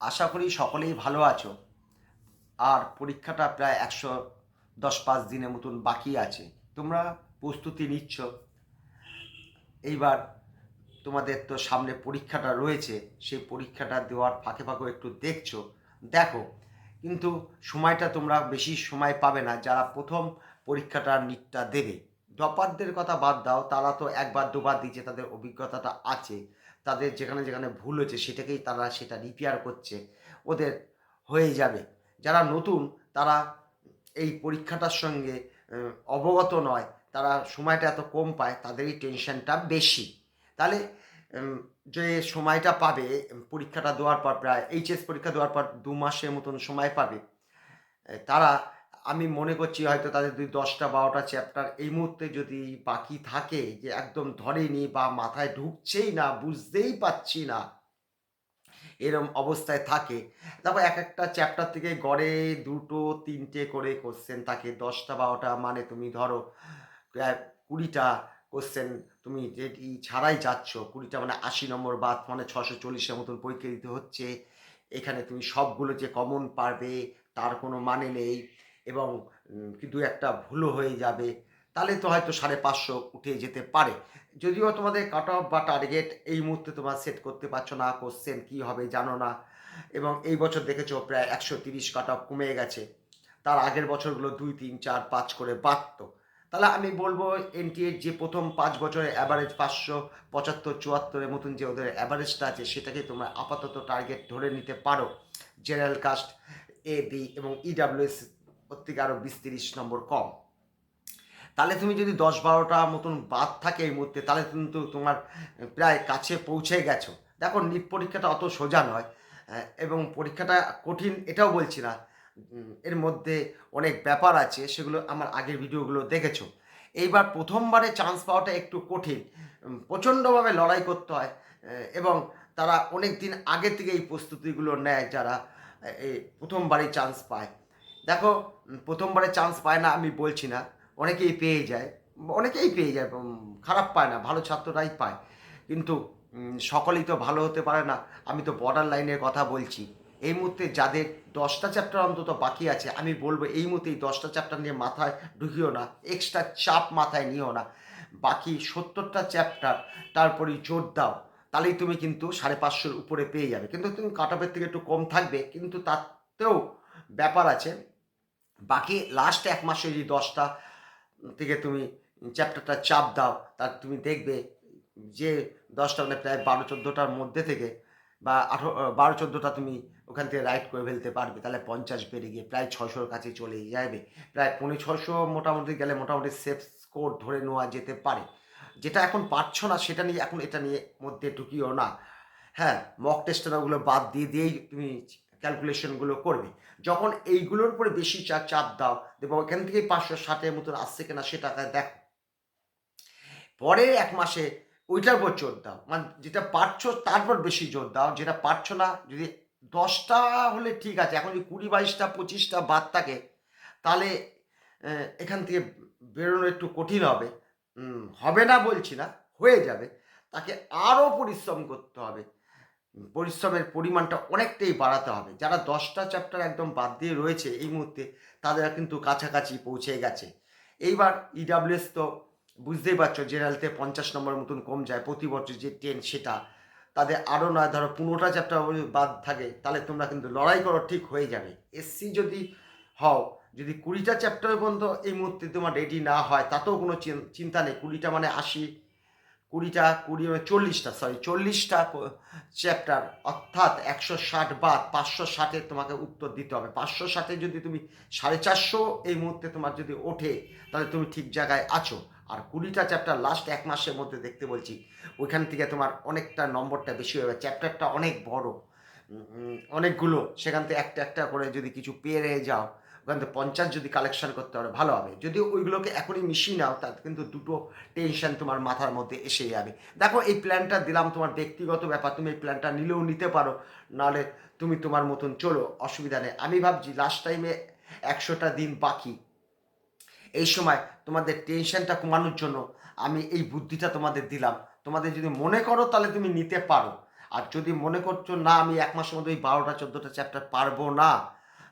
আশা করি সকলেই ভালো আছো। আর পরীক্ষাটা প্রায় একশো দশ পাঁচ দিনের মতন বাকি আছে। তোমরা প্রস্তুতি নিচ্ছ। এইবার তোমাদের তো সামনে পরীক্ষাটা রয়েছে, সেই পরীক্ষাটা দেওয়ার ফাঁকে ফাঁকে একটু দেখছ। দেখো, কিন্তু সময়টা তোমরা বেশি সময় পাবে না, যারা প্রথম পরীক্ষাটা নিটটা দেবে। ডপারদের কথা বাদ দাও, তারা তো একবার দুবার দিচ্ছে তাদের অভিজ্ঞতাটা আছে। তাদের যেখানে যেখানে ভুল হয়েছে সেটাকেই তারা সেটা রিপেয়ার করছে। ওদের হয়ে যাবে। যারা নতুন, তারা এই পরীক্ষাটার সঙ্গে অবগত নয়, তারা সময়টা এত কম পায়, তাদেরই টেনশনটা বেশি। তাহলে যে সময়টা পাবে পরীক্ষাটা দেওয়ার পর প্রায় এইচএস পরীক্ষা দেওয়ার পর দু মাসের মতন সময় পাবে তারা আমি মনে করছি হয়তো তাদের দুই দশটা, বারোটা চ্যাপ্টার এই মুহূর্তে যদি বাকি থাকে, যে একদম ধরেনি বা মাথায় ঢুকছেই না, বুঝতেই পাচ্ছি না, এরম অবস্থায় থাকে। তারপর এক একটা চ্যাপ্টার থেকে গড়ে দুটো, তিনটে করে কোশ্চেন থাকে। দশটা, বারোটা মানে তুমি ধরো কুড়িটা কোশ্চেন তুমি যেটি ছাড়াই যাচ্ছ। কুড়িটা মানে আশি নম্বর বাদ মানে ছশো চল্লিশের মতন পরীক্ষা দিতে হচ্ছে। এখানে তুমি সবগুলো যে কমন পারবে, তার কোনো মানে নেই। এবং দু একটা ভুলও হয়ে যাবে। তাহলে তো হয়তো সাড়ে পাঁচশো উঠে যেতে পারে। যদিও তোমাদের কাট অফ বা টার্গেট এই মুহূর্তে তোমার সেট করতে পারছ না কোশ্চেন কী হবে জানো না। এবং এই বছর দেখেছ প্রায় একশো তিরিশ কাট অফ কমে গেছে। তার আগের বছরগুলো দুই, তিন, চার, পাঁচ করে বাড়তো। তাহলে আমি বলব এনটিএর যে প্রথম পাঁচ বছরের অ্যাভারেজ পাঁচশো পঁচাত্তর, চুয়াত্তরের মতন যে ওদের অ্যাভারেজটা আছে, সেটাকে তোমরা আপাতত টার্গেট ধরে নিতে পারো। জেনারেল কাস্ট এ বি এবং ইডাব্লিউএস ওর থেকে আরও বিশ তিরিশ নম্বর কম। তাহলে তুমি যদি দশ বারোটা মতন বাদ থাকে এই মুহূর্তে, তাহলে কিন্তু তোমার প্রায় কাছে পৌঁছে গেছো। দেখো নিট পরীক্ষাটা অত সোজা নয় এবং পরীক্ষাটা কঠিন এটাও বলছি না এর মধ্যে অনেক ব্যাপার আছে, সেগুলো আমার আগের ভিডিওগুলো দেখেছ। এইবার প্রথমবারে চান্স পাওয়াটা একটু কঠিন প্রচণ্ডভাবে লড়াই করতে হয় এবং তারা অনেক দিন আগে থেকে এই প্রস্তুতিগুলো নেয় যারা এই প্রথমবারই চান্স পায়। দেখো, প্রথমবারে চান্স পায় না, আমি বলছি না। অনেকেই পেয়ে যায়। অনেকেই পেয়ে যায় খারাপ পায় না, ভালো ছাত্ররাই পায়। কিন্তু সকলেই তো ভালো হতে পারে না। আমি তো বর্ডার লাইনের কথা বলছি। এই মুহূর্তে যাদের দশটা চ্যাপ্টার অন্তত বাকি আছে, আমি বলব এই মুহূর্তে এই দশটা চ্যাপ্টার নিয়ে মাথায় ঢুকিও না। এক্সট্রা চাপ মাথায় নিও না। বাকি সত্তরটা চ্যাপ্টার তারপরে জোর দাও। তাহলেই তুমি কিন্তু সাড়ে পাঁচশোর উপরে পেয়ে যাবে। কিন্তু তুমি কাট থেকে একটু কম থাকবে, কিন্তু তাতেও ব্যাপার আছে। বাকি লাস্ট এক মাসে যদি দশটা থেকে তুমি চ্যাপ্টারটা চাপ দাও, তার তুমি দেখবে যে দশটা মানে প্রায় বারো চোদ্দোটার মধ্যে থেকে বা আঠেরো বারো চোদ্দোটা তুমি ওখান থেকে রাইট করে ফেলতে পারবে। তাহলে পঞ্চাশ বেড়ে গিয়ে প্রায় ছশোর কাছে চলে যাবে। প্রায় পনেরো ছশো মোটামুটি গেলে মোটামুটি সেফ স্কোর ধরে নেওয়া যেতে পারে। যেটা এখন পারছ না, সেটা নিয়ে এখন এটা নিয়ে মধ্যে ঢুকিও না। হ্যাঁ মক টেস্টের ওগুলো বাদ দিয়ে দিয়েই তুমি ক্যালকুলেশনগুলো করবে। যখন এইগুলোর উপরে বেশি চাপ চাপ দাও দেখো ওখান থেকেই পাঁচশো ষাটের মতন আসছে কিনা সেটা দেখো। পরে এক মাসে ওইটার উপর জোর দাও। মানে যেটা পারছ তারপর বেশি জোর দাও। যেটা পারছ না, যদি দশটা হলে ঠিক আছে, এখন যদি কুড়ি, বাইশটা, পঁচিশটা বাদ থাকে, তাহলে এখান থেকে বেরোনো একটু কঠিন হবে। হবে না বলছি না, হয়ে যাবে। তাকে আরও পরিশ্রম করতে হবে। পরিশ্রমের পরিমাণটা অনেকটাই বাড়াতে হবে। যারা দশটা চ্যাপ্টার একদম বাদ দিয়ে রয়েছে এই মুহূর্তে, তাদের কিন্তু কাছাকাছি পৌঁছে গেছে। এইবার ইডাব্লিউএস তো বুঝতেই পারছ, জেনারেলতে পঞ্চাশ নম্বর মতন কম যায়, প্রতি বছর যে টেন সেটা। তাদের আরও নয় ধরো পনেরোটা চ্যাপ্টার বাদ থাকে, তাহলে তোমরা কিন্তু লড়াই করো, ঠিক হয়ে যাবে। এসসি যদি হও, যদি কুড়িটা চ্যাপ্টার পর্যন্ত এই মুহূর্তে তোমার রেডি না হয়, তাতেও কোনো চিন- চিন্তা নেই। কুড়িটা মানে আশি কুড়িটা, কুড়ি মানে চল্লিশটা সরি চল্লিশটা চ্যাপ্টার অর্থাৎ একশো ষাট বাদ পাঁচশো ষাটে তোমাকে উত্তর দিতে হবে। পাঁচশো ষাটে যদি তুমি সাড়ে চারশো এই মুহূর্তে তোমার যদি ওঠে, তাহলে তুমি ঠিক জায়গায় আছো। আর কুড়িটা চ্যাপ্টার লাস্ট এক মাসের মধ্যে দেখতে বলছি, ওইখান থেকে তোমার অনেকটা নম্বরটা বেশি হবে চ্যাপ্টারটা অনেক বড় অনেকগুলো, সেখান থেকে একটা একটা করে যদি কিছু পেরে যাও ওখান থেকে পঞ্চাশ যদি কালেকশন করতে পারো, ভালো হবে। যদি ওইগুলোকে এখনই মিশিয়ে নাও তাতে কিন্তু দুটো টেনশন তোমার মাথার মধ্যে এসে যাবে। দেখো, এই প্ল্যানটা দিলাম তোমার ব্যক্তিগত ব্যাপার, তুমি এই প্ল্যানটা নিলেও নিতে পারো, নাহলে তুমি তোমার মতন চলো, অসুবিধা নেই। আমি ভাবছি লাস্ট টাইমে একশোটা দিন বাকি। এই সময় তোমাদের টেনশনটা কমানোর জন্য আমি এই বুদ্ধিটা তোমাদের দিলাম। তোমাদের যদি মনে করো, তাহলে তুমি নিতে পারো। আর যদি মনে করছ, না, আমি এক মাসের মধ্যে ওই বারোটা, চোদ্দোটা চ্যাপ্টার পারব না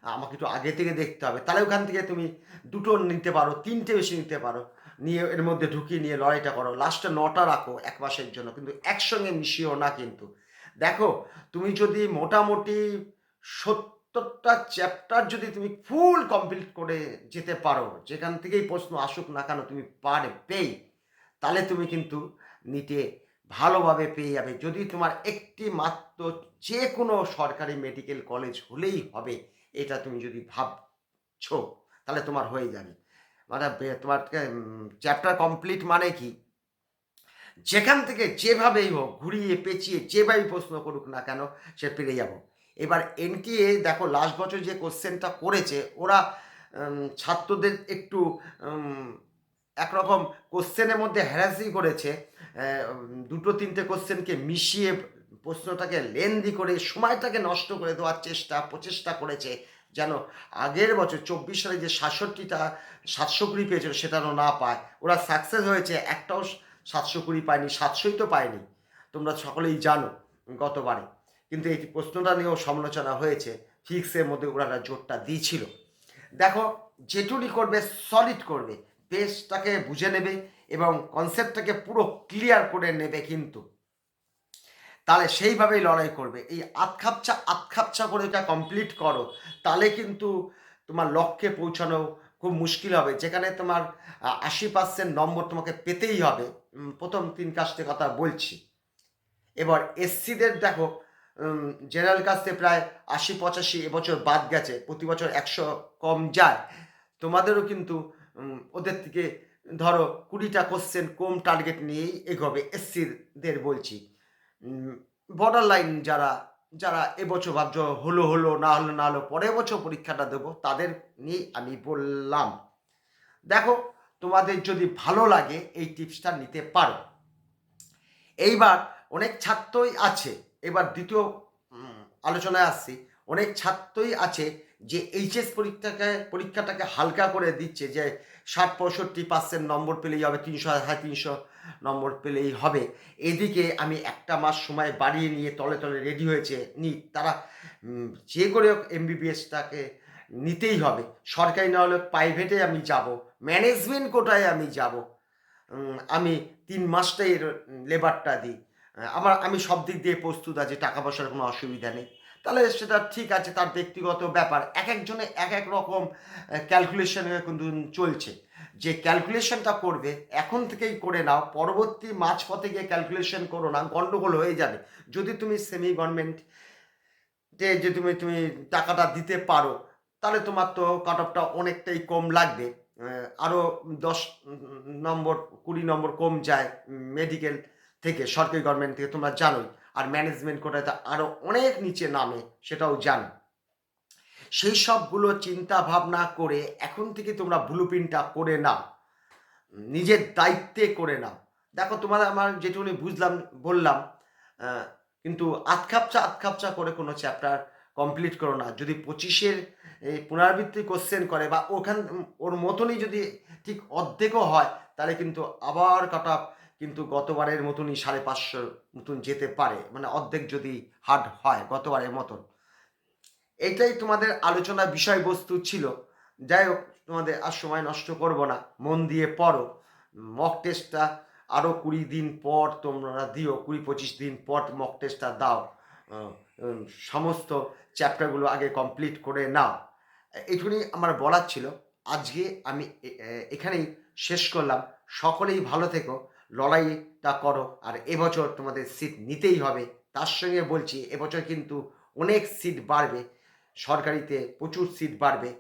আমাকে একটু আগে থেকে দেখতে হবে। তাহলে ওখান থেকে তুমি দুটো নিতে পারো, তিনটে বেশি নিতে পারো। নিয়ে এর মধ্যে ঢুকিয়ে নিয়ে লড়াইটা করো। লাস্টে নটা রাখো এক মাসের জন্য, কিন্তু একসঙ্গে মিশিও না কিন্তু। দেখো, তুমি যদি মোটামুটি সত্তরটা চ্যাপ্টার যদি তুমি ফুল কমপ্লিট করে যেতে পারো, যেখান থেকেই প্রশ্ন আসুক না কেন তুমি পারবেই তাহলে তুমি কিন্তু নিতে ভালোভাবে পেয়ে যাবে। যদি তোমার একটি মাত্র যে কোনো সরকারি মেডিকেল কলেজ হলেই হবে। এটা তুমি যদি ভাবছ, তাহলে তোমার হয়ে যাবে। মানে তোমার চ্যাপ্টার কমপ্লিট মানে কি? যেখান থেকে যেভাবেই হোক, ঘুরিয়ে পেঁচিয়ে যেভাবেই প্রশ্ন করুক না কেন, সে পেরে যাব। এবার এনটিএ, দেখো লাস্ট বছর যে কোশ্চেনটা করেছে, ওরা ছাত্রদের একটু একরকম কোশ্চেনের মধ্যে হ্যারাসি করেছে। দুটো, তিনটে কোশ্চেনকে মিশিয়ে প্রশ্নটাকে লেন্দি করে, সময়টাকে নষ্ট করে দেওয়ার চেষ্টা, প্রচেষ্টা করেছে যেন আগের বছর চব্বিশ সালে যে সাতষট্টিটা সাতশো কুড়ি পেয়েছিল সেটা না পায়। ওরা সাকসেস হয়েছে, একটাও সাতশো কুড়ি পায়নি, সাতশোই তো পায়নি। তোমরা সকলেই জানো গতবারে। কিন্তু এই প্রশ্নটা নিয়েও সমালোচনা হয়েছে। ফিক্সের মধ্যে ওরা জোরটা দিয়েছিল। দেখো যেটুনি করবে সলিড করবে। বেসটাকে বুঝে নেবে এবং কনসেপ্টটাকে পুরো ক্লিয়ার করে নেবে কিন্তু। তাহলে সেইভাবেই লড়াই করবে। এই আতখাপচা আতখাপচা করে এটা কমপ্লিট করো, তাহলে কিন্তু তোমার লক্ষ্যে পৌঁছানো খুব মুশকিল হবে। যেখানে তোমার আশি পার্সেন্ট নম্বর তোমাকে পেতেই হবে। প্রথম তিন কাস্টে কথা বলছি। এবার এসসিদের দেখো জেনারেল কাস্টে প্রায় আশি পঁচাশি এবছর বাদ গেছে, প্রতি বছর একশো কম যায়। তোমাদেরও কিন্তু ওদের থেকে ধরো কুড়িটা কোশ্চেন কম টার্গেট নিয়েই এগোবে, এসসিদের বলছি। বর্ডার লাইন যারা যারা এবছর ভাবছ হলো হলো, না হলো না হলো, পরের বছর পরীক্ষাটা দেবো, তাদের নিয়েই আমি বললাম। দেখো, তোমাদের যদি ভালো লাগে এই টিপসটা নিতে পারো। এইবার অনেক ছাত্রই আছে, এবার দ্বিতীয় আলোচনায় আসছি, অনেক ছাত্রই আছে যে এইচএস পরীক্ষাকে, পরীক্ষাটাকে হালকা করে দিচ্ছে যে ষাট পঁয়ষট্টি পার্সেন্ট নম্বর পেলেই হবে, তিনশো, সাড়ে তিনশো নম্বর পেলেই হবে। এদিকে আমি একটা মাস সময় বাড়িয়ে নিয়ে তলে তলে রেডি হয়েছে নি তারা যে করে হোক এমবিবিএসটাকে নিতেই হবে। সরকারি না হলে প্রাইভেটে আমি যাব ম্যানেজমেন্ট কোটায় আমি যাব। আমি তিন মাসটাই লেবারটা দিই। আমার, আমি সব দিক দিয়ে প্রস্তুত আছি, টাকা পয়সার কোনো অসুবিধা নেই। তাহলে সেটা ঠিক আছে, তার ব্যক্তিগত ব্যাপার। এক একজনে এক এক রকম ক্যালকুলেশনে কিন্তু চলছে। যে ক্যালকুলেশনটা করবে, এখন থেকেই করে নাও, পরবর্তী মাঝপথে গিয়ে ক্যালকুলেশন করো না, গন্ডগোল হয়ে যাবে। যদি তুমি সেমি গভর্নমেন্ট যে যে তুমি তুমি টাকাটা দিতে পারো, তাহলে তোমার তো কাট অফটা অনেকটাই কম লাগবে। আরও দশ নম্বর, কুড়ি নম্বর কম যায় মেডিকেল থেকে, সরকারি গভর্নমেন্ট থেকে, তোমরা জানোই। আর ম্যানেজমেন্ট কোটায় তো আরও অনেক নিচে নামে, সেটাও জানো। সেই সবগুলো চিন্তা ভাবনা করে এখন থেকে তোমরা ব্লু প্রিন্টটা করে নাও। নিজের দায়িত্বে করে নাও। দেখো তোমার আমার যেটুকুনি বুঝলাম, বললাম কিন্তু আতখাপচা আতখাপচা করে কোনো চ্যাপ্টার কমপ্লিট করো না। যদি পঁচিশের পুনরাবৃত্তি কোশ্চেন করে বা ওখান, ওর মতনই যদি ঠিক অর্ধেকও হয়, তাহলে কিন্তু আবার কাট কিন্তু গতবারের মতনই সাড়ে পাঁচশোর মতন যেতে পারে। মানে অর্ধেক যদি হার্ড হয় গতবারের মতন। এটাই তোমাদের আলোচনা বিষয়বস্তু ছিল। যাই হোক, তোমাদের আর সময় নষ্ট করব না। মন দিয়ে পড়ো। মক টেস্টটা আরও কুড়ি দিন পর তোমরা দিও, কুড়ি পঁচিশ দিন পর মক টেস্টটা দাও। সমস্ত চ্যাপ্টারগুলো আগে কমপ্লিট করে নাও। এইটুকুনি আমার বলার ছিল। আজকে আমি এখানেই শেষ করলাম। সকলেই ভালো থেকো। লড়াইটা করো। আর এবছর তোমাদের সিট নিতেই হবে। তার সঙ্গে বলছি, এবছর কিন্তু অনেক সিট বাড়বে। সরকারিতে প্রচুর সিট বাড়বে।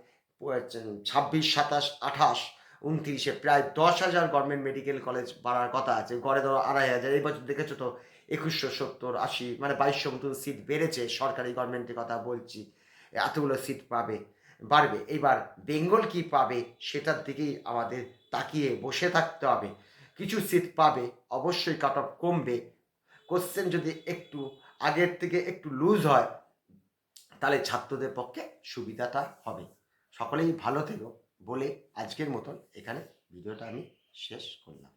ছাব্বিশ, সাতাশ, আঠাশ, উনত্রিশে প্রায় দশ হাজার গভর্নমেন্ট মেডিকেল কলেজ বাড়ার কথা আছে। গড়ে ধরো আড়াই হাজার। এই বছর দেখেছ তো, একুশশো সত্তর, আশি মানে বাইশশো মতন সিট বেড়েছে সরকারি গভর্নমেন্টের কথা বলছি। এতগুলো সিট পাবে, বাড়বে। এবার বেঙ্গল কি পাবে, সেটার দিকেই আমাদের তাকিয়ে বসে থাকতে হবে। কিছু সিট পাবে, অবশ্যই কাট অফ কমবে। কোশ্চেন যদি একটু আগের থেকে একটু লুজ হয়, তাহলে ছাত্রদের পক্ষে সুবিধাটা হবে। সকলেই ভালো থেকো বলে আজকের মতন এখানে ভিডিওটা আমি শেষ করলাম।